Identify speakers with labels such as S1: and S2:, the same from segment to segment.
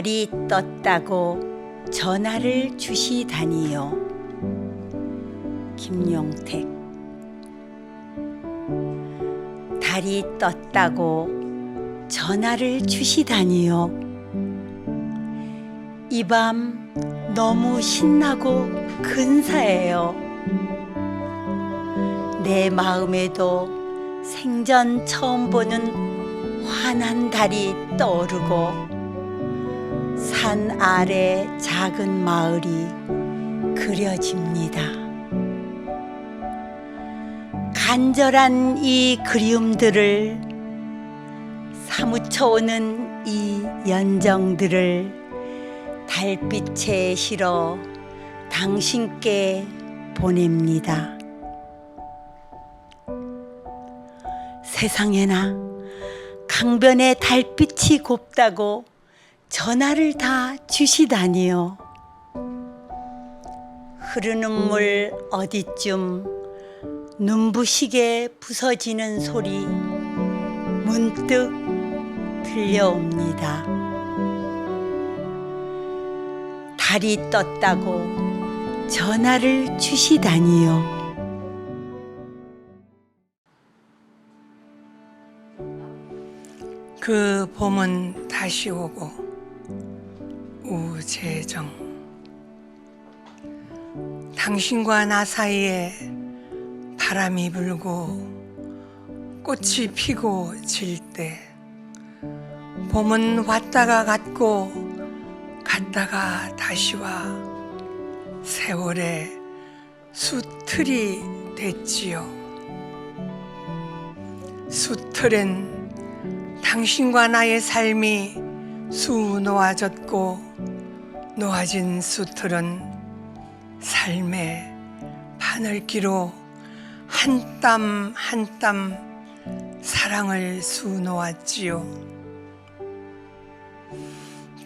S1: 달이 떴다고 전화를 주시다니요. 김용택 달이 떴다고 전화를 주시다니요. 이 밤 너무 신나고 근사해요. 내 마음에도 생전 처음 보는 환한 달이 떠오르고 산 아래 작은 마을이 그려집니다. 간절한 이 그리움들을 사무쳐오는 이 연정들을 달빛에 실어 당신께 보냅니다. 세상에나 강변에 달빛이 곱다고 전화를 다 주시다니요. 흐르는 물 어디쯤 눈부시게 부서지는 소리 문득 들려옵니다. 달이 떴다고 전화를 주시다니요.
S2: 그 봄은 다시 오고 우재정. 당신과 나 사이에 바람이 불고 꽃이 피고 질 때 봄은 왔다가 갔고 갔다가 다시 와 세월의 수틀이 됐지요. 수틀엔 당신과 나의 삶이 수 놓아졌고 놓아진 수틀은 삶의 바늘기로 한 땀 한 땀 사랑을 수 놓았지요.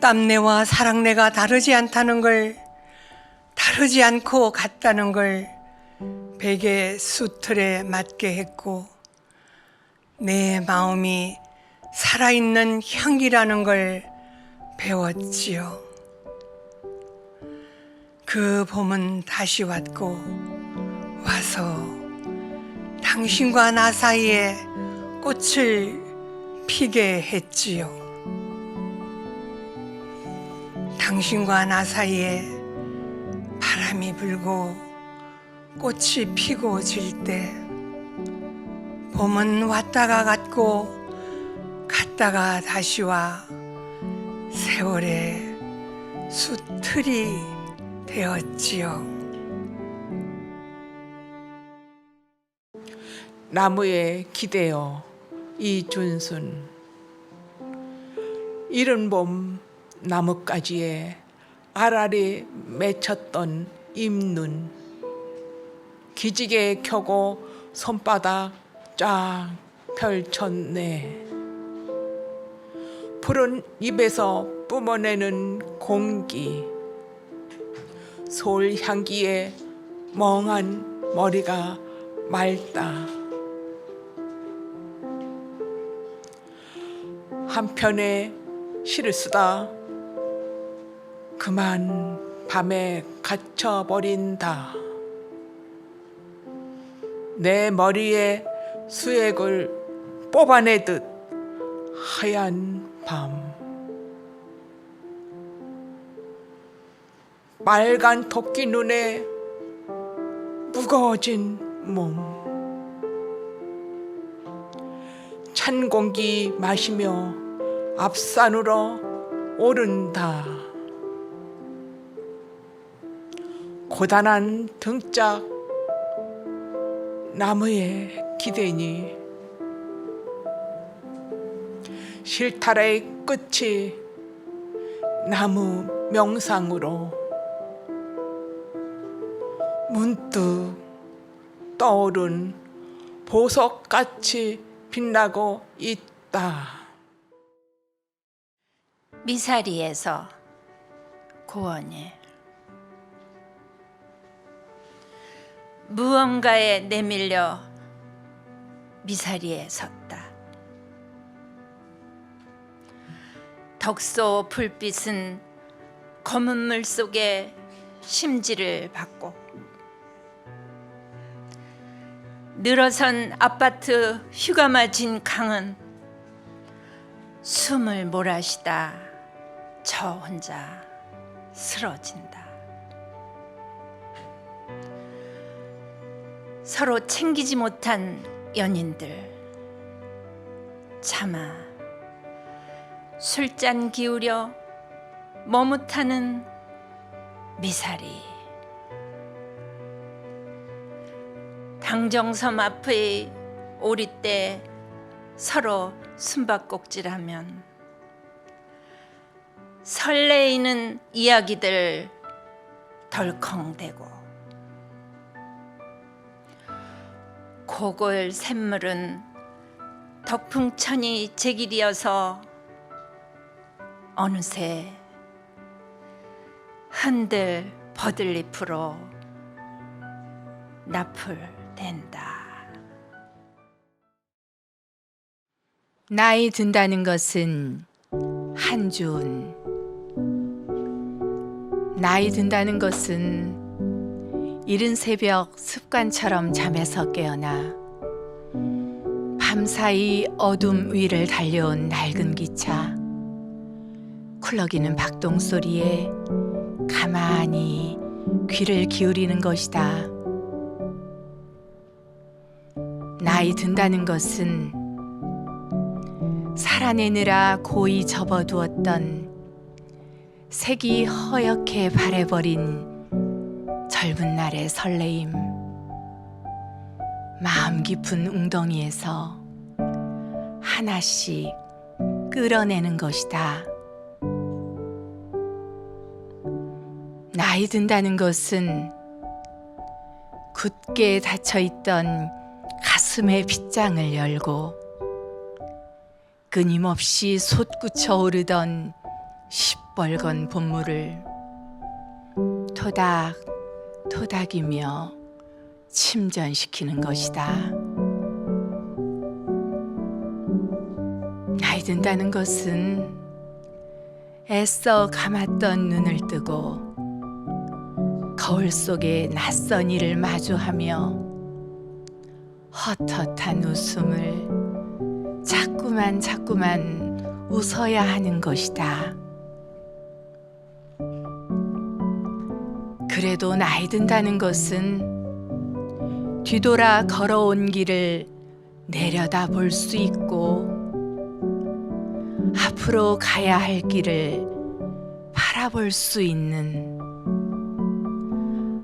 S2: 땀내와 사랑내가 다르지 않다는 걸 다르지 않고 같다는 걸 베개 수틀에 맞게 했고 내 마음이 살아있는 향기라는 걸 배웠지요. 그 봄은 다시 왔고 와서 당신과 나 사이에 꽃을 피게 했지요. 당신과 나 사이에 바람이 불고 꽃이 피고 질 때 봄은 왔다가 갔고 갔다가 다시 와 세월의 수틀이 되었지요.
S3: 나무에 기대어 이준순. 이른 봄 나뭇가지에 알알이 맺혔던 입눈. 기지개 켜고 손바닥 쫙 펼쳤네 푸른 입에서 뿜어내는 공기 솔 향기에 멍한 머리가 맑다 한편에 시를 쓰다 그만 밤에 갇혀버린다. 내 머리에 수액을 뽑아내듯 하얀 밤. 빨간 토끼 눈에 무거워진 몸. 찬 공기 마시며 앞산으로 오른다. 고단한 등짝 나무에 기대니 실타래의 끝이 나무 명상으로 문득 떠오른 보석같이 빛나고 있다.
S1: 미사리에서 고원일 무언가에 내밀려 미사리에 섰다.
S4: 덕소 불빛은 검은 물 속에 심지를 받고 늘어선 아파트 휴가 맞은 강은 숨을 몰아쉬다 저 혼자 쓰러진다. 서로 챙기지 못한 연인들 차마 술잔 기울여 머뭇하는 미사리. 당정섬 앞의 오리때 서로 숨바꼭질하면 설레이는 이야기들 덜컹대고 고골 샘물은 덕풍천이 제길이어서 어느새 흔들 버들잎으로 나풀된다.
S5: 나이 든다는 것은 한 준. 나이 든다는 것은 이른 새벽 습관처럼 잠에서 깨어나 밤사이 어둠 위를 달려온 낡은 기차. 쿨럭이는 박동 소리에 가만히 귀를 기울이는 것이다. 나이 든다는 것은 살아내느라 고이 접어두었던 색이 허옇게 바래버린 젊은 날의 설레임 마음 깊은 웅덩이에서 하나씩 끌어내는 것이다. 나이 든다는 것은 굳게 닫혀 있던 가슴의 빗장을 열고 끊임없이 솟구쳐 오르던 시뻘건 봄물을 토닥 토닥이며 침전시키는 것이다. 나이 든다는 것은 애써 감았던 눈을 뜨고 거울 속의 낯선 이를 마주하며 헛헛한 웃음을 자꾸만 자꾸만 웃어야 하는 것이다. 그래도 나이 든다는 것은 뒤돌아 걸어온 길을 내려다 볼 수 있고 앞으로 가야 할 길을 바라볼 수 있는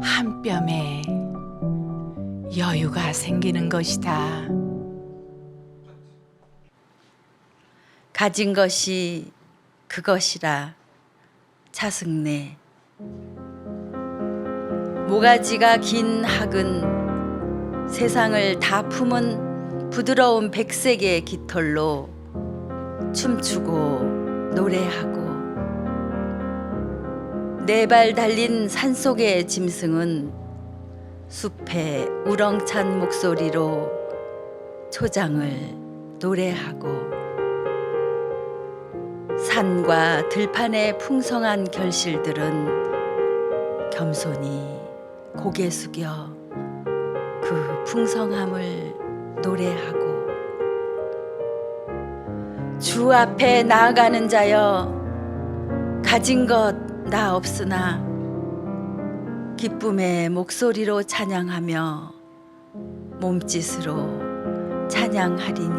S5: 한 뼘의 여유가 생기는 것이다.
S4: 가진 것이 그것이라 차승래 모가지가 긴 학은 세상을 다 품은 부드러운 백색의 깃털로 춤추고 노래하고 네 발 달린 산속의 짐승은 숲의 우렁찬 목소리로 초장을 노래하고 산과 들판의 풍성한 결실들은 겸손히 고개 숙여 그 풍성함을 노래하고 주 앞에 나아가는 자여 가진 것 나 없으나 기쁨의 목소리로 찬양하며 몸짓으로 찬양하리니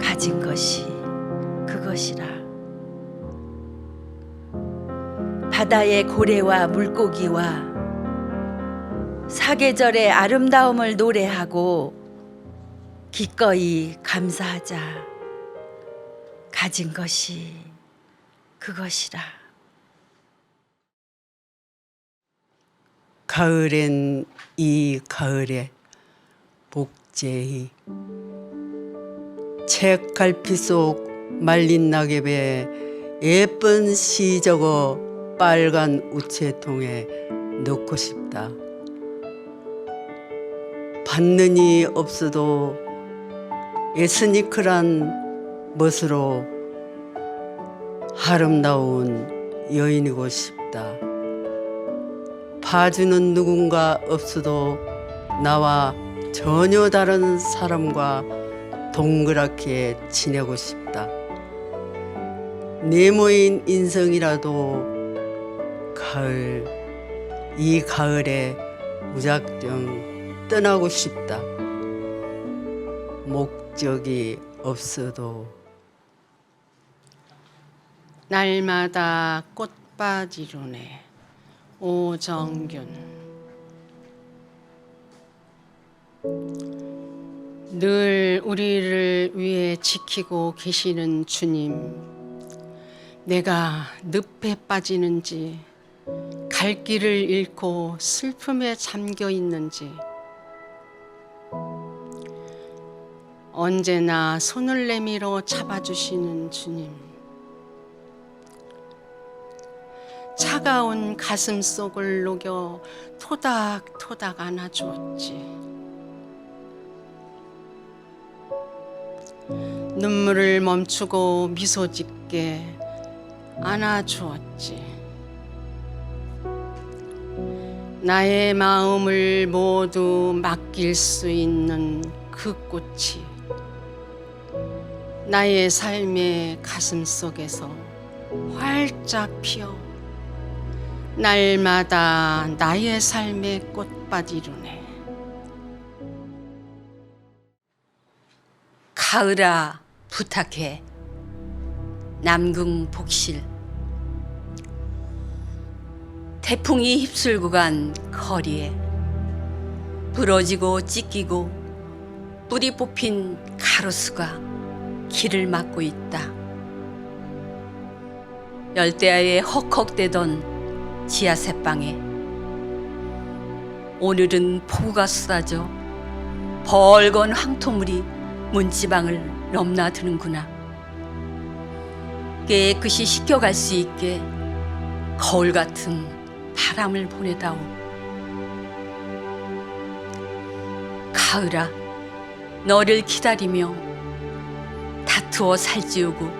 S4: 가진 것이 그것이라. 바다의 고래와 물고기와 사계절의 아름다움을 노래하고 기꺼이 감사하자. 가진 것이 그것이라
S6: 가을엔 이 가을에 복제히 책갈피 속 말린 낙엽에 예쁜 시 적어 빨간 우체통에 넣고 싶다. 받는 이 없어도 에스니크란 멋으로 아름다운 여인이고 싶다. 봐주는 누군가 없어도 나와 전혀 다른 사람과 동그랗게 지내고 싶다. 네모인 인생이라도 가을, 이 가을에 무작정 떠나고 싶다. 목적이 없어도
S7: 날마다 꽃바지로네 오정균. 늘 우리를 위해 지키고 계시는 주님 내가 늪에 빠지는지 갈 길을 잃고 슬픔에 잠겨 있는지 언제나 손을 내밀어 잡아주시는 주님 차가운 가슴 속을 녹여 토닥토닥 안아주었지. 눈물을 멈추고 미소 짓게 안아주었지. 나의 마음을 모두 맡길 수 있는 그 꽃이 나의 삶의 가슴 속에서 활짝 피어 날마다 나의 삶의 꽃바지로네.
S4: 가을아 부탁해. 남궁 복실. 태풍이 휩쓸고 간 거리에 부러지고 찢기고 뿌리 뽑힌 가로수가 길을 막고 있다. 열대야에 헉헉대던 지하 새방에 오늘은 폭우가 쏟아져 벌건 황토물이 문지방을 넘나드는구나. 깨끗이 씻겨갈 수 있게 거울 같은 바람을 보내다오. 가을아, 너를 기다리며 다투어 살찌우고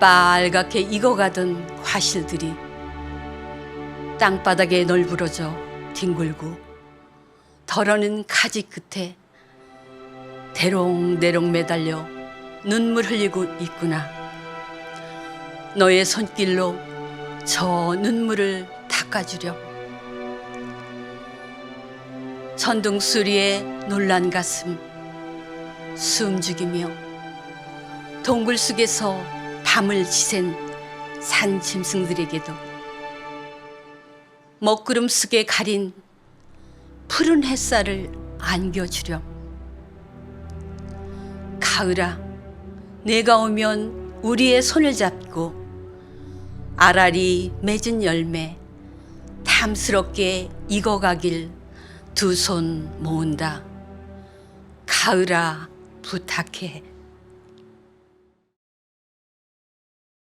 S4: 빨갛게 익어가던 과실들이 땅바닥에 널브러져 뒹굴고 덜어는 가지 끝에 대롱대롱 매달려 눈물 흘리고 있구나. 너의 손길로 저 눈물을 닦아주렴. 천둥수리의 놀란 가슴 숨죽이며 동굴 속에서 밤을 지샌 산 짐승들에게도 먹구름 속에 가린 푸른 햇살을 안겨주렴. 가을아, 내가 오면 우리의 손을 잡고 알알이 맺은 열매 탐스럽게 익어가길 두 손 모은다. 가을아, 부탁해.